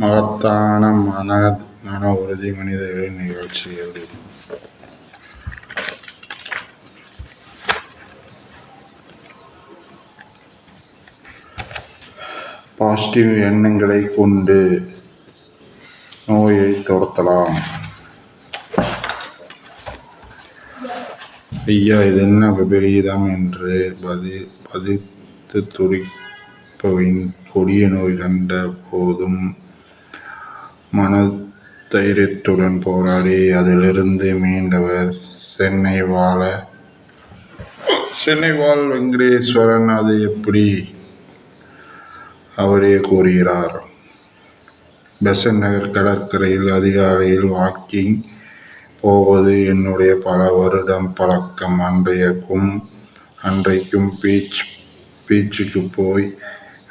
மகத்தான மன மன உறுதி மனிதர்களின் நிகழ்ச்சிகள் பாசிட்டிவ் எண்ணங்களை கொண்டு நோயை துரத்தலாம். ஐயா இது என்ன விபரீதம் என்று பதி பதித்து துடிப்பவின் கொடிய நோய் கண்ட போதும் மனதைரியத்துடன் போராடி அதிலிருந்து மீண்டவர் சென்னை வாழ. சென்னை வாழ் வெங்கடேஸ்வரன் அது எப்படி? அவரே கூறுகிறார். பெசன் நகர் கடற்கரையில் அதிகாலையில் வாக்கிங் போவது என்னுடைய பல வருடம் பழக்கம். அன்றையக்கும் அன்றைக்கும் பீச் பீச்சுக்கு போய்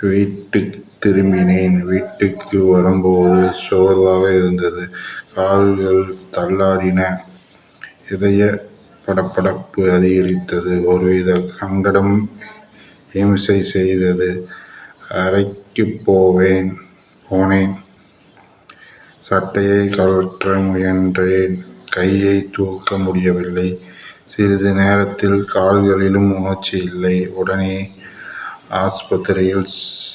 வீட்டுக்கு திரும்பினேன். வீட்டுக்கு வரும்போது சோர்வாக இருந்தது. கால்கள் தள்ளாடின. இதய படபடப்பு அதிகரித்தது. ஒருவித சங்கடம் இம்சை செய்தது. அறைக்கு போவேன் போனேன். சட்டையை கழற்ற முயன்றேன். கையை தூக்க முடியவில்லை. சிறிது நேரத்தில் கால்களிலும் உணர்ச்சி இல்லை. உடனே ஆஸ்பத்திரியில்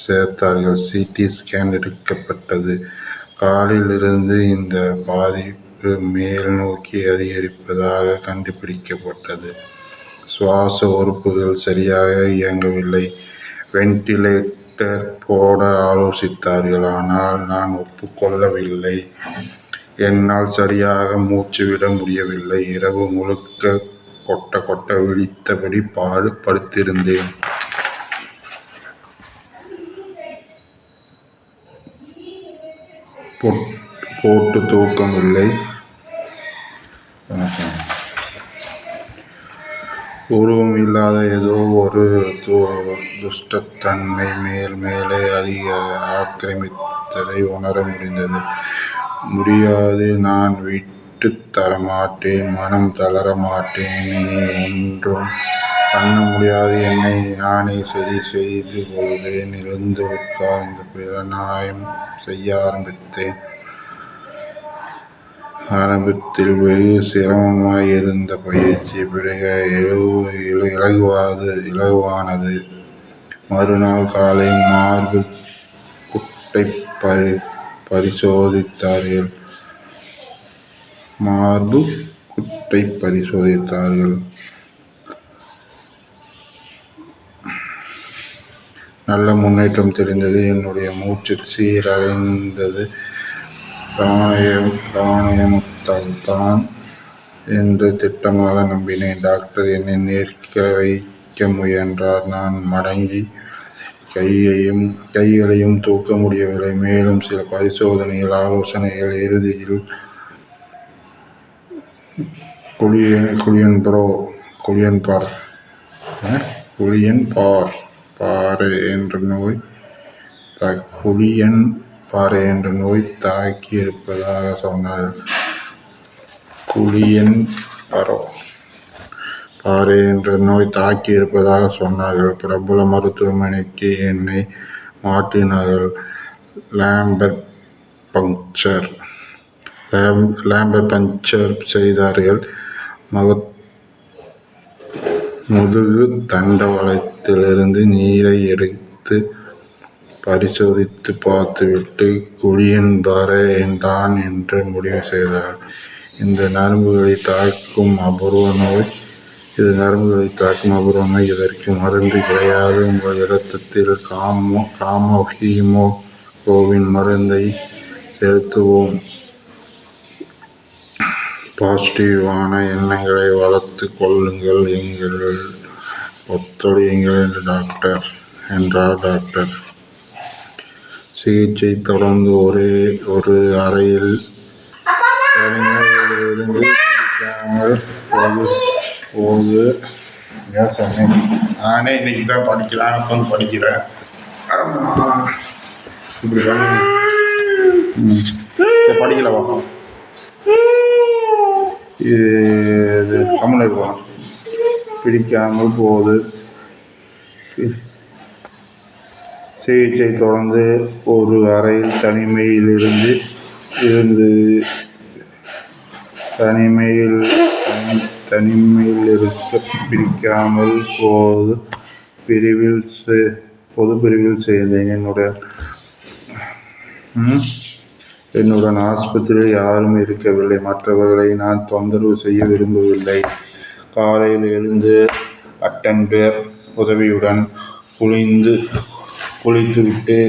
சேர்த்தார்கள். சிடி ஸ்கேன் எடுக்கப்பட்டது. காலிலிருந்து இந்த பாதிப்பு மேல் நோக்கி அதிகரிப்பதாக கண்டுபிடிக்கப்பட்டது. சுவாச உறுப்புகள் சரியாக இயங்கவில்லை. வென்டிலேட்டர் போட ஆலோசித்தார்கள். ஆனால் நான் ஒப்புக்கொள்ளவில்லை. என்னால் சரியாக மூச்சு விட முடியவில்லை. இரவு முழுக்க கொட்ட கொட்ட விழித்தபடி பாடு படுத்திருந்தேன். போட்டு தூக்கம் இல்லை உருவம் இல்லாத ஏதோ ஒரு துஷ்டத்தன்மை மேல் மேலே அதிக ஆக்கிரமித்ததை உணர முடிந்தது. முடியாது நான் விட்டு தரமாட்டேன் மனம் தளர மாட்டேன் இனி ஒன்றும் பண்ண முடியாது என்னை நானே சரி செய்து கொள்வேன். எழுந்து உட்கார்ந்து பிராணாயம் செய்ய ஆரம்பித்தேன். ஆரம்பத்தில் வெகு சிரமமாய் இருந்த பயிற்சி பிறகு இலகு இல- இலகுவாது இலகுவானது. மறுநாள் காலை மார்பு குட்டை பரி பரிசோதித்தார்கள். மார்பு குட்டை பரிசோதித்தார்கள். நல்ல முன்னேற்றம் தெரிந்தது. என்னுடைய மூச்சு சீரடைந்தது. பிராணயம் பிராணயமுத்தால் தான் என்று திட்டமாக நம்பினேன். டாக்டர் என்னை நிற்க வைக்க முயன்றார். நான் மடங்கி கையையும் கைகளையும் தூக்க முடியவில்லை. மேலும் சில பரிசோதனைகள் ஆலோசனைகள் இறுதியில் குளிய குளியன் ப்ரோ குளியன் பார் குளியன் பார். பாறை என்ற நோய் த குழியன் பாறை என்ற நோய் தாக்கியிருப்பதாக சொன்னார். குழியன் பரோ பாறை என்ற நோய் தாக்கி இருப்பதாக சொன்னார்கள். பிரபல மருத்துவமனைக்கு என்னை மாற்றினார்கள். லேம்பர் பங்க்சர் லேம் லேம்பர் பங்க்சர் செய்தார்கள். மகத் முதுகு தண்டவளத்திலிருந்து நீரை எடுத்து பரிசோதித்து பார்த்துவிட்டு குழியன் என்றான் என்று முடிவு செய்தார். இந்த நரம்புகளை தாக்கும் அபூர்வ நோய் இது நரம்புகளை தாக்கும் அபூர்வ நோய் இதற்கு மருந்து கிடையாது. உங்கள் இரத்தத்தில் காமோ காமோ ஹீமோகுளோபின் மருந்தை செலுத்துவோம். பாசிட்டிவான எண்ணங்களை வளர்த்து கொள்ளுங்கள். எங்கள் ஒத்துழையுங்கள் என்று டாக்டர் என்றார் டாக்டர். சிகிச்சை தொடர்ந்து ஒரே ஒரு அறையில் இருந்து பிடிக்காமல் போது போது நானே இன்னைக்கு தான் படிக்கலாம் உட்காந்து படிக்கிறேன். இப்படி படிக்கலவா இது கம்மல் இருக்கும் பிடிக்காமல் போகுது சிகிச்சை தொடர்ந்து ஒரு அறையில் தனிமையில் இருந்து இருந்து தனிமையில் தனி- தனிமையில் இருக்க பிடிக்காமல் போது பிரிவில் பொது பிரிவில் செய்தேன் என்னுடைய ம்? என்னுடன் ஆஸ்பத்திரியில் யாரும் இருக்கவில்லை. மற்றவர்களை நான் தொந்தரவு செய்ய விரும்பவில்லை. காலையில் எழுந்து அட்டன்பேர் உதவியுடன் குளிந்து குளித்துவிட்டு